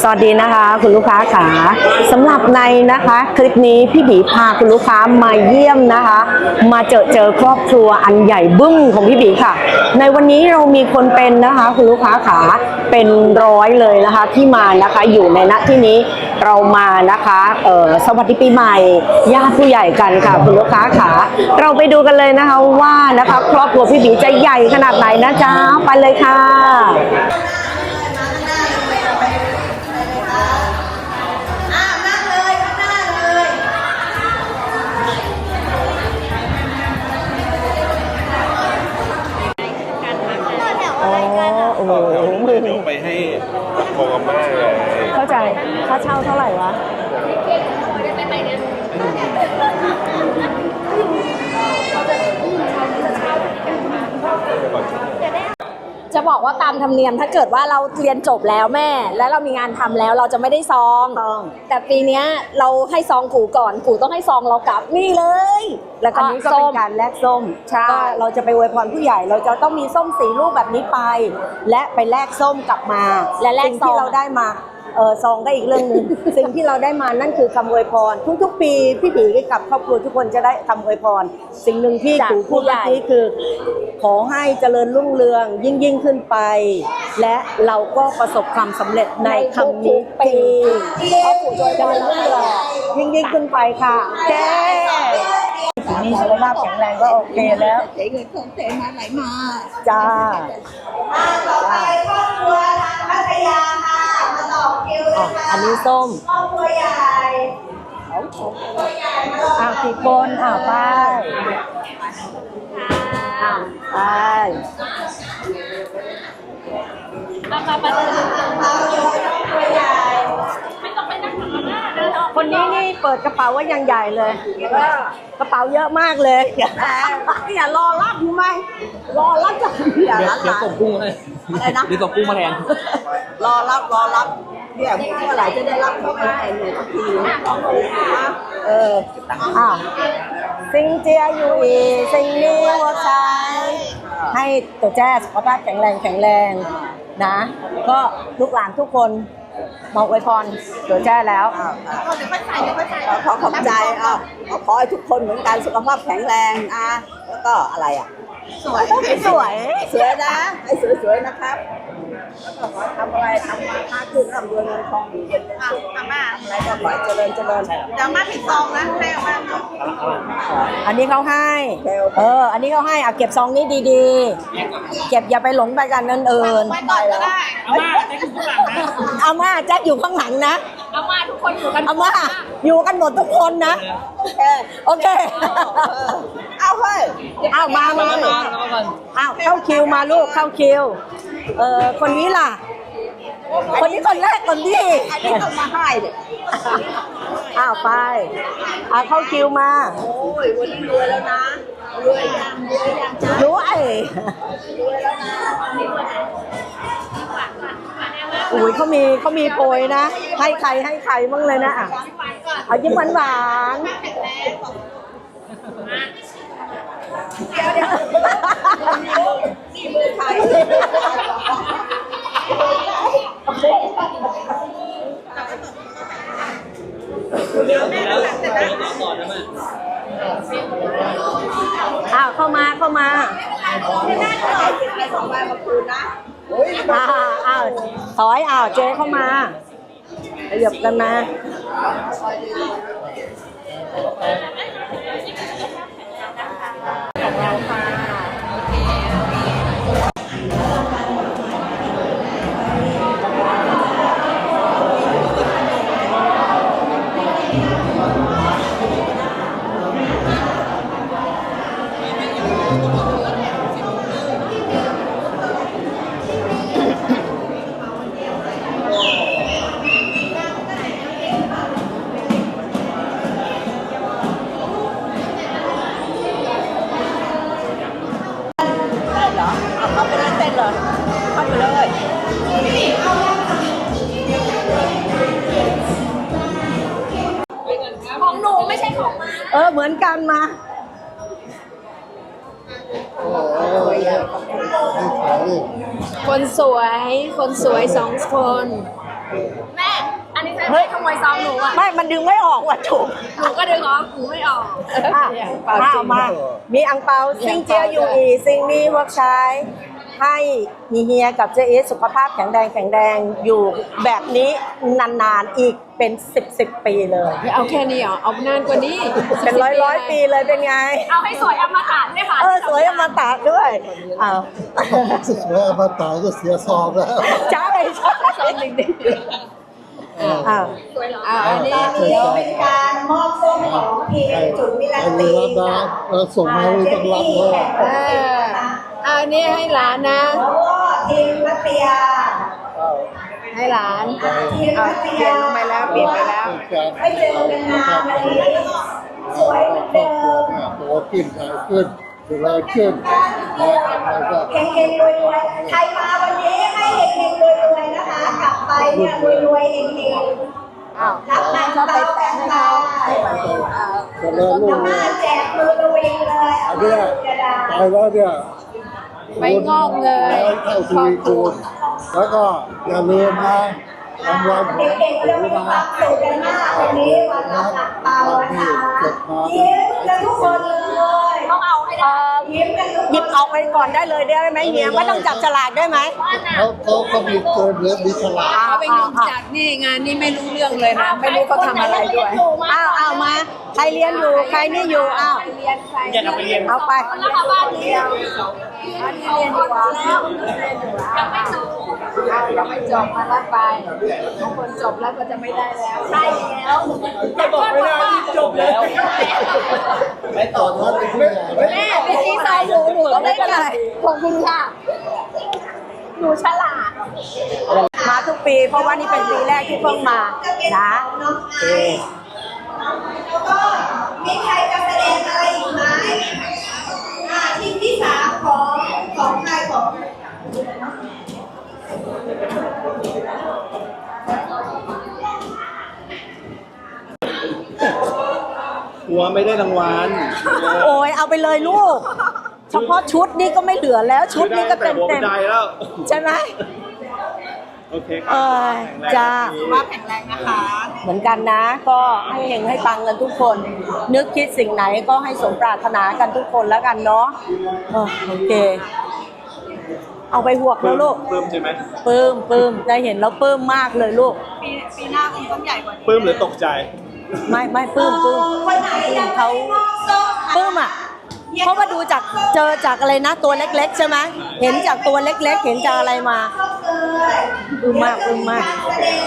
สวัสดีนะคะ คุณลูกค้าขาสำหรับในนะคะ คลิปนี้พี่บีพาคุณลูกค้ามาเยี่ยมนะคะ มาเจอเจอครอบครัวอันใหญ่บึ้งของพี่บีค่ะ ในวันนี้เรามีคนเป็นนะคะ คุณลูกค้าขาเป็นร้อยเลยนะคะที่มานะคะอยู่ในณที่นี้เรามานะคะเออสวัสดีปีใหม่ญาติผู้ใหญ่กันค่ะ คุณลูกค้าขาเราไปดูกันเลยนะคะว่านะคะ ครอบครัวพี่บีจะใหญ่ขนาดไหนนะจ๊ะไปเลยค่ะ ว่าตามธรรมเนียมถ้าเกิดว่าเราเรียนจบแล้วแม่ แล้วเรามีงานทำแล้วเราจะไม่ได้ซอง ต้อง แต่ปีเนี้ยเราให้ซองกูก่อนกูต้องให้ซองเรากลับนี่เลย แล้วก็อันนี้ก็ส้เป็นมการแลกส้มใช่ ก็เราจะไปอวยพรผู้ใหญ่ เราจะต้องมีส้มสีลูกแบบนี้ไป และไปแลกส้มกลับมาและแลกสิ่งซอที่งเราได้มา เออซองก็อีกเรื่องหนึง สิ่งที่เราได้มานั่นคือคำอวยพร ทุกๆ ปีพี่บีกับครอบครัวทุกคนจะได้คำอวยพร สิ่งหนึ่งที่จากถูพูดผู้ใหญ่ เมื่อกี้คือ ขอให้เจริญรุ่งเรืองยิ่งยิ่งขึ้นไป และเราก็ประสบความสำเร็จในคำนี้ทุกๆปีเพราะปู่โจยเจริญรุ่งเรืองยิ่งยิ่งขึ้นไปค่ะแจ้มีสุขภาพแข็งแรงก็โอเคแล้วเจ๊เงินของเจ๊มาไหลมาจ้า ต่อไปครอบครัวทางพัทยาค่ะ มาต่อคิวเลอะยค่ะอันนี้ส้มครอบครัวใหญ่อ้าวกี่คนอ้าวไปอ้าวไปคนนี้นี่เปิดกระเป๋าว่ายังใหญ่เลย กระเป๋าเยอะมากเลยอย่ารอรับไหมรอรับจะอย่าเดี๋ยวรับเดี๋ยวส่งกุ้งมาเลย อะไรนะเดี๋ยวส่งกุ้งมาแทน รอรับรอรับเนี่ยเมื่อไหร่จะได้รับของไอ้ไข่หนูสักทีนะเอออ้าวซิงเจียอยู่อีซิงนี่หัวใจให้ตัวแจ้สุขภาพแข็งแรงแข็งแรงนะ ก็ลูกหลานทุกคนมาอวยพรตัวแจ้แล้วขอขอบใจอะขอขอให้ทุกคนเหมือนกันสุขภาพแข็งแรงนะแล้วก็อะไรอะ สวยสวยสวยนะให้สวยๆนะครับแล้วก็ขอให้ทำอะไรทำมาค้าขึ้นร่ำรวยเงินทองอยู่เย็นเป็นสุขอาม่าอะไรก็ขอให้เจริญเจริญเดี๋ยวมาปิดซองนะให้อามาอันนี้เขาให้ เออ อันนี้เขาให้เอาเก็บซองนี้ดีๆ เก็บอย่าไปหลงไปกันนั่นเอิญไปก่อนก็ได้อาม่าแจ็คอยู่ข้างหลังนะอาม่า ทุกคนอยู่กันอาม่าอยู่กันหมดทุกคนนะ โอเค เอาเฮ้ยเอามามามาเอาเข้าคิวมาลูกเข้าคิว เออคนนี้ล่ะ คนนี้คนแรกคนที่อันนี้ต้องมาให้เนี่ยอ้าวไปเอาเข้าคิวมา โอ้ยวันนี้รวยแล้วนะ รวยยังรวยยังจ้า รวย อุ้ยเขามีเขามีโปรยนะ ให้ใครให้ใครบ้างเลยนะอะเอายิ้มหวานหวานๆอ้าวเข้ามาเข้ามาอ้า วอ้าวถอยอ้าวเจ๊เข้ามาขยับกันมา เออเหมือนกันมา คนสวย คนสวยสองคน แม่ อันนี้ใช่เฮ้ย ขโมยซองหนูอะ ไม่มันดึงไม่ออกว่ะจุกหนูก็ดึงออกหนูไม่ออกอะมาเอามา มีอังเปาซิงเจียอยู่อีซิงนี้เวิร์กใช้ ให้เฮียกับเจเอสุขภาพแข็งแรงแข็งแรงอยู่แบบนี้นานๆอีกเป็นสิบสิบปีเลย เอาแค่นี้เหรอ เอานานกว่านี้เป็นร้อยร้อยปีเลยเป็นไง เอาให้สวยอมตะด้วยค่ะเออสวยอมตะด้วยอ้าวสวยอมตะก็เสียซองแล้วใช่ใช่อ้าวอ่าอันนี้ตอนนี้เป็นการมอบส้มของพีเอ็จุดมิลันไอ้ตีเรือดาเราส่งมาไม่ต้องรับเลยเออเอาอันนี้ให้หลานนะ แล้วก็ทีมรัตยา ให้หลานทีมเอารัตเปลี่ยยานลงไปแล้วเปลี่ยนไปแล้ว ไม่เจอกันนานวันนี้สวยเหมือนเดิมตัวขึ้นขายขึ้นเวลาขึ้นแล้วก็เฮงๆรวยๆ ใครมาวันนี้ให้เฮงๆรวยๆนะคะ กลับไปเนี่ยรวยๆเฮงๆอ้าวรับนางเตาแตงตาจะเริ่มลูกน้ำมาแจกมือระวิงเลยอันเนี้ยตายแล้วเนี่ย ไม่งอกเลยแล้วเข้าทวีคูณแล้วก็อย่าลืมนะรางวัลของเด็กๆเรามีความสุขกันมากวันนี้วันรับหนักเตานะคะยิ้มกันทุกคนเลยต้องเอาให้ได้ยิ้มกันทุก หยิบออกไปก่อนได้เลยได้ไหมเฮียไม่ต้องจับฉลากได้ไหมเขาเขาก็มีเกินเหลือมีฉลาดเขาไปยืนจัดนี่งานนี่ไม่รู้เรื่องเลยนะไม่รู้เขาทำอะไรด้วยอ้าวอ้าวมาใครเรียนอยู่ใครนี่อยู่อ้าวอยากเอาไปเรียนเอาไปแล้วค่ะบ้านนี้บ้านนี้เรียนดีกว่าแล้วยังไม่จบยังไม่จบมารับไปบางคนจบแล้วก็จะไม่ได้แล้วใช่แล้วไม่บอกไม่ได้จบแล้วไม่ต่อทอดเป็นผู้ใหญ่แม่เมื่อกี้ใส่หนูหนูก็ไม่ไก่ขอบคุณค่ะ หนูฉลาด มาทุกปี เพราะว่านี่เป็นปีแรกที่เพิ่งมา นะน้องไอแล้วก็มีใครจะแสดงอะไรอีกไหมอ่าทีมที่สามของของใครของ ลัวไม่ได้รางวัลโอ้ยเอาไปเลยลูก เฉพาะชุดนี่ก็ไม่เหลือแล้วชุดนี่ก็เต็มหัวเต็บัมนไดแล้วใช่ไหมโอเคคเอรัอจ้า ว่าแข็งแรงนะคะ เหมือนกันนะ ก็ให้เฮงให้ปังกันทุกคน นึกคิดสิ่งไหนก็ให้สมปรารถนากันทุกคนแล้วกันเนาะเออโอเค เอาไปหวกแล้วลูกปลื้มใช่ไหมปลื้มปลื้มได้เห็นแล้วปลื้มมากเลยลูก ปีปีหน้าคงต้องใหญ่กว่านี้ ปลื้มหรือตกใจ ไม่ไม่ปลื้มปลื้มคนไหนยังเขาไม่มอบส้มปลื้มอะเพราะว่าดูจากเจอจากอะไรนะตัวเล็ก ๆ ใช่ไหมเห็นจากตัวเล็ก ๆ เห็นจากอะไรมาส้มเลยปลื้มมากปลื้มมากแสดง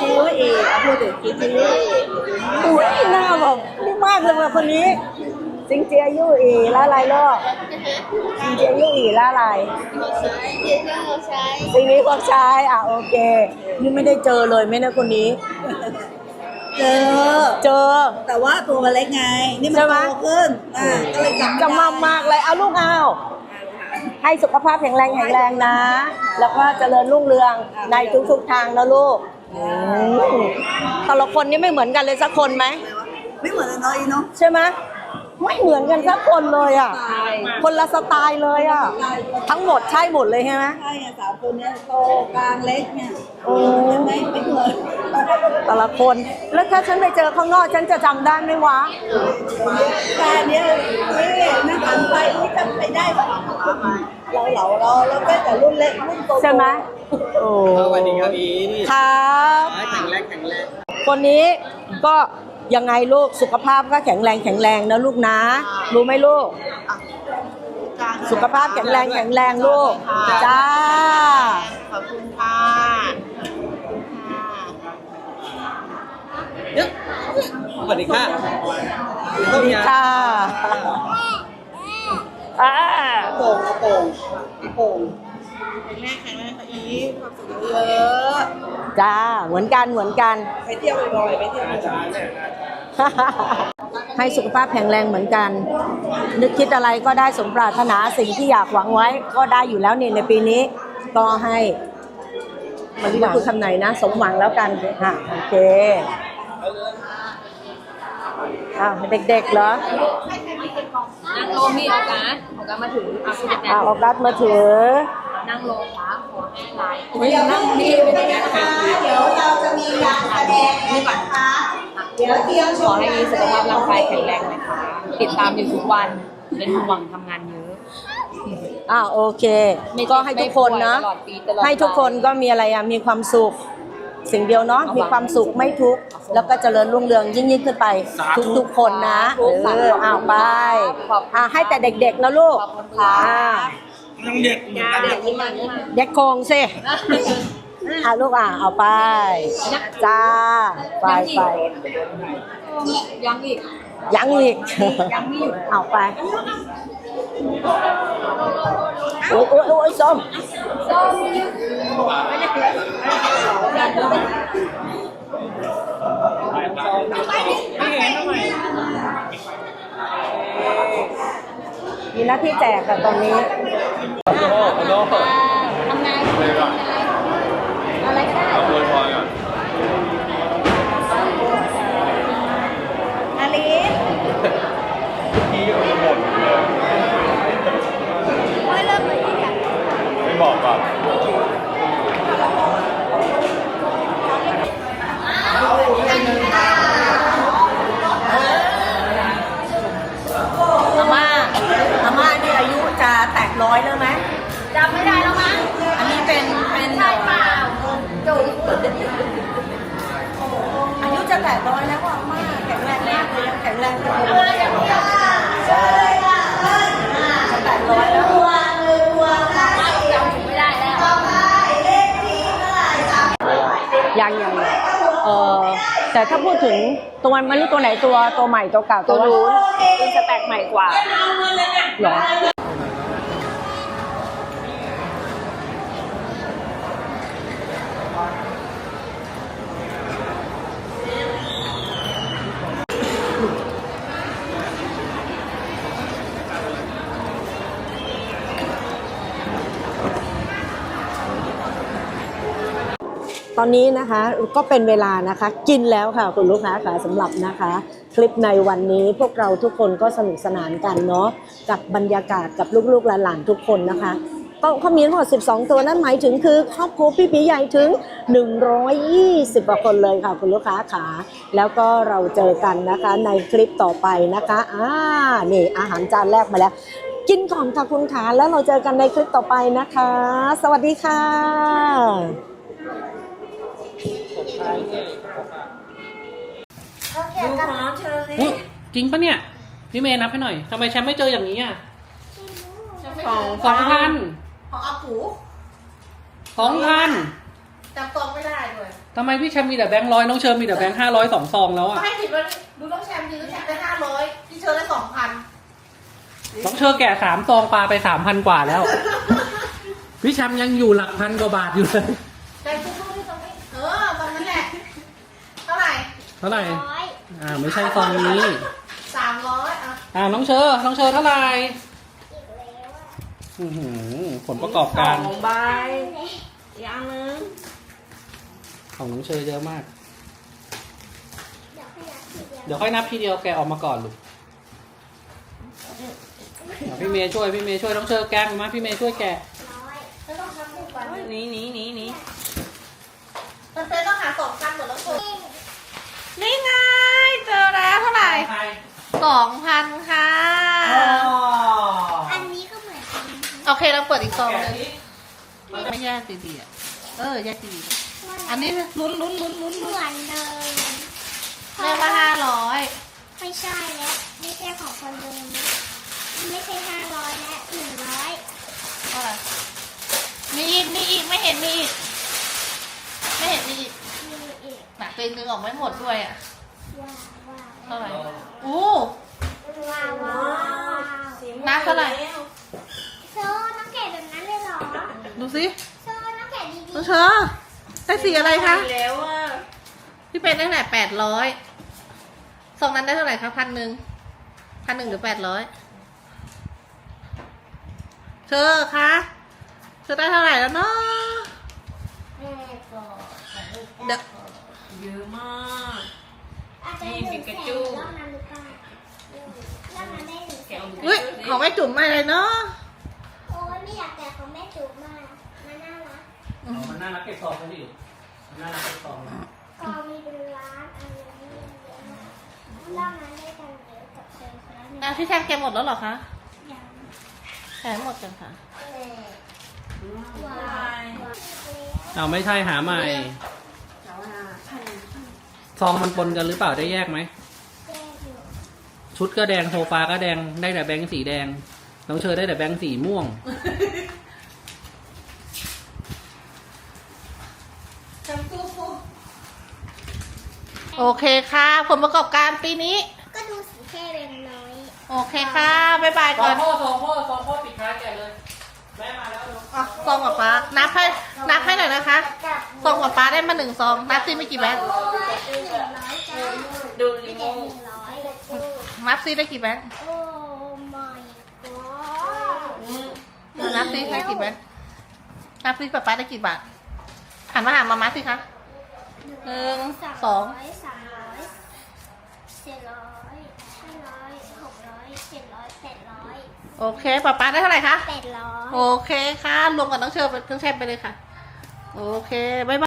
จิวอีกพูดถึงจิวอีอุ้ยหน้าแบบนี่มากเลยว่ะคนนี้ จิงเจียยู่อีละอะไรลูกจิงเจียยู่อีละอะไรสิ่งนี้พวกชายอะโอเค นี่ไม่ได้เจอเลยไม่นะคนนี้ เจอ เจอ แต่ว่าตัวมันเล็กไง นี่มันใช่ไหม โตขึ้นอ่าก็เลยจำไม่จะได้มามากเลยเอาลูกเอาให้สุขภาพแข็งแรงแข็งแรงนะ แล้วก็เจริญรุ่งเรืองในทุกๆทางนะลูกอืมแต่ละคนนี่ไม่เหมือนกันเลยสักคนไหม ไม่เหมือนกันเนาะอีเนาะใช่ไหม ไม่เหมือนกันสักคนเลยอะคนละสไตล์เลยอะ ทั้งหมดใช่หมดเลยใช่ไหม ใช่ไงสามคนเนี้ยโตกลางเล็กเนี่ยโอ้ไม่ไม่เหมือนแต่ละคน แล้วถ้าฉันไปเจอข้างนอกฉันจะจำได้ไหมวะ แต่เนี้ยนี่นั่งหันไปนี่จำไปได้ปะเราเราเราเราเป็นแต่รุ่นเล็กรุ่นโตๆใช่ไหมโอ้สวัสดีครับอีนี่ครับ แข็งแรงแข็งแรงคนนี้ก็ ยังไงลูกสุขภาพก็แข็งแรงแข็งแรงนะลูกนะ รู้ไหมลูก สุขภาพแข็งแรงแข็งแรงลูก จ้า ขอบคุณค่ะสวัสดีค่ะสวัสดีค่ะอ่าโป่งโป่งโป่ง แม่แข็งแรงค่ะอีความสุขเยอะจ้า เหมือนกันเหมือนกัน ไปเที่ยวบ่อยๆไปเที่ยวบ่อยให้สุขภาพแข็งแรงเหมือนกัน นึกคิดอะไรก็ได้สมปรารถนาสิ่งที่อยากหวังไว้ ก็ได้อยู่แล้วนี่ในปีนี้ ก็ให้มันก็คือคำไหนนะ สมหวังแล้วกันค่ะโอเคอ่าเด็กๆเหรอนั่งลงนี่โอกาสมันก็มาถึงเอาคุณแม่อ่าออกัสมาถือ นั่งลงขาขอให้ไหลเดี๋ยวนั่งดีไปเลยนะคะ เดี๋ยวเราจะมีการแสดงนะคะ เดี๋ยวเตรียมชขอมให้มีสุขภาพร่างกายแข็งแรงนะคะ ติดตามอยู่ทุกวัน เป็นห่วงทำงานเยอะ อ่าโอเค ไม่ก็ให้ทุกคนนะ ไม่ป่วยตลอดปีตลอดให้ทุกคนก็มีอะไรอะมีความสุข สิ่งเดียวเนาะมีความสุขไม่ทุกข์แล้วก็เจริญรุ่งเรืองยิ่งยิ่งขึ้นไปทุกทุกๆคนนะเอออ้าวไปอ่าให้แต่เด็กๆนะลูกขอบคุณค่ะอ่า ยังเด็กเหมือนกันเด็กนี่มันเด็กโคงสิอ่าลูกอะเอาไป จ้า ไปไปยังอีก ยังอีก ยังไม่หยุดเอาไป โอ้ยโอ้ยโอ้ยส้มมีหน้าที่แจกแต่ตอนนี้ ทำงานอะไรก็ได้ อลิส ไม่บอกก่อน อาม่าอาม่านี่อายุจะแตกร้อยแล้วไหม จำไม่ได้แล้วมั้ง อันนี้เป็นเป็น ใช่เปล่าจุ๋ย อายุจะแตกร้อยแล้วอะอาม่าแข็งแรงมากเลยยังแข็งแรงอยู่ อะไรอย่างเงี้ย จะแตกร้อยแล้ว วางเลยวางได้ จำไม่ได้แล้ว ต่อไปเลขที่เท่าไหร่จำยังยังเออแต่ถ้าพูดถึงตัวมันไม่รู้ตัวไหนตัวตัวใหม่ตัวเก่าตัวนู้นอินสแต็กใหม่กว่าเหรอ ตอนนี้นะคะก็เป็นเวลานะคะ กินแล้วค่ะคุณลูกค้าค่ะสำหรับนะคะ คลิปในวันนี้พวกเราทุกคนก็สนุกสนานกันเนาะกับบรรยากาศกับลูกๆหลานๆทุกคนนะคะก็เขามีทั้งหมด12 ตัวนั่นหมายถึงคือครอบครัวพี่ปีใหญ่ถึง 120กว่าคนเลยค่ะคุณลูกค้าขาแล้วก็เราเจอกันนะคะในคลิปต่อไปนะคะอ่านี่อาหารจานแรกมาแล้ว กินก่อนค่ะคุณขาแล้วเราเจอกันในคลิปต่อไปนะคะ สวัสดีค่ะ อุ๊ยจริงปะเนี่ยพี่เมย์นับให้หน่อยทำไมแชมป์ไม่เจออย่างนี้อะสองสองพันของอาปูสองพันจำตองไม่ได้ด้วยทำไมพี่แชมป์มีแต่แบงค์ร้อยน้องเชิญมีแต่แบงค์ห้าร้อยสองซองแล้วอะไม่ผิดว่าดูต้องแชมป์ดีต้องแชมป์ได้ห้าร้อยที่เชิญได้สองพันน้องเชิญแก่สามซองปลาไปสามพันกว่าแล้ว พี่แชมป์ยังอยู่หลักพันกว่าบาทอยู่เลย แต่ทุกที่ตรงนี้เออตรงนั้นแหละ เท่าไหร่ เท่าไหร่อ่าไม่ใช่ซองนี้สามร้อยอะอ่าน้องเชอน้องเชอเท่าไหร่อื้อหือผลประกอบการใบอีกอันนึงของน้องเชอเยอะมากเดี๋ยวค่อยนับทีเดียวแกะออกมาก่อนลูกเดี๋ยวพี่เมย์ช่วยพี่เมย์ช่วยน้องเชอแกะมาพี่เมย์ช่วยแกะหนีหนีหนีหนี มันเป็นต้องหาสองพันหมดแล้วคน นี่ไง เจอแล้วเท่าไหร่ใครสองพันค่ะอันนี้ก็เหมือนกันโอเคเราเปิดอีกซองแกะเลยนี้ไม่แยกดีๆอะเออแยกดีๆอันนี้ลุ้นลุ้นลุ้นลุ้นเหมือนเดิมเรียกว่าห้าร้อยไม่ใช่แล้วไม่ใช่ของคนเดิมไม่ใช่ห้าร้อยและหนึ่งร้อยเท่าไหร่มีอีกมีอีกไม่เห็นมีอีกไม่เห็นมีอีกมีอีก หนักตัวเองนึงออกไม่หมดด้วยอะว้าวว้าวเท่าไหร่อู้ ว้าวว้าวนับเท่าไหร่โซ่น้องแกะแบบนั้นเลยเหรอดูสิโซ่น้องแกะดีน้องเชอได้สีอะไรคะแล้วอะพี่เป็นได้เท่าไหร่แปดร้อยซองนั้นได้เท่าไหร่คะพันหนึ่งพันหนึ่งหรือแปดร้อยเชอคะเชอได้เท่าไหร่แล้วเนาะๆแม่ก่อนเดี๋ยว เยอะมากอาจจะหนึ่งแสนรอบนั้นหรือเปล่ารอบนั้นได้หนึ่งแสเฮ้ยของแม่จุ๋มมาเลยเนาะโอ้ยไม่อยากแกะของแม่จุ๋มมากมันน่ารักมันน่ารักเก็บซองเขาดิมันน่ารักเก็บซองกองมีเป็นล้านอันนี้เยอะมากเล่านั้นได้กันเยอะกับเธอคนละหนึ่งอะพี่แทนเก็บหมดแล้วเหรอคะอย่างแถมหมดกันค่ะวายเอาไม่ใช่หาใหม่ ซองมันปนกันหรือเปล่าได้แยกไหมแก้อยู่ชุดก็แดงโซฟาก็แดงได้แต่แบงค์สีแดง น้องเชอได้แต่แบงค์สีม่วงโอเคค่ะ ผลประกอบการปีนี้ ก็ดูสีแค่เล็กน้อย โอเคค่ะ บ๊ายบายก่อนซองพ่อซองพ่อซองพ่อปิดท้ายแกเลย แม่มาแล้ว อะซองกับป้านับให้นับให้หน่อยนะคะซ องกับป้าได้มาหนึ่งซองนับซิไม่กี่แบงค์หนึ่งร้อยจ้าดูไม่แก่หนึ่งร้อยนับซิได้กี่แบงค์โอ้ my god นับซิได้กี่แบงค์นับซิป้าป้าได้กี่บาทหันมาหามาม่าสิคะหนึ่งสองร้อยสามร้อยสี่ร้อยห้าร้อยหกร้อยเจ็ดร้อยแปดร้อยโอเคป้าป้าได้เท่าไหร่คะแปดร้อยโอเคค่ะรวมกับน้องเชอร์น้องแชมไปเลยค่ะ โอเค บ๊ายบาย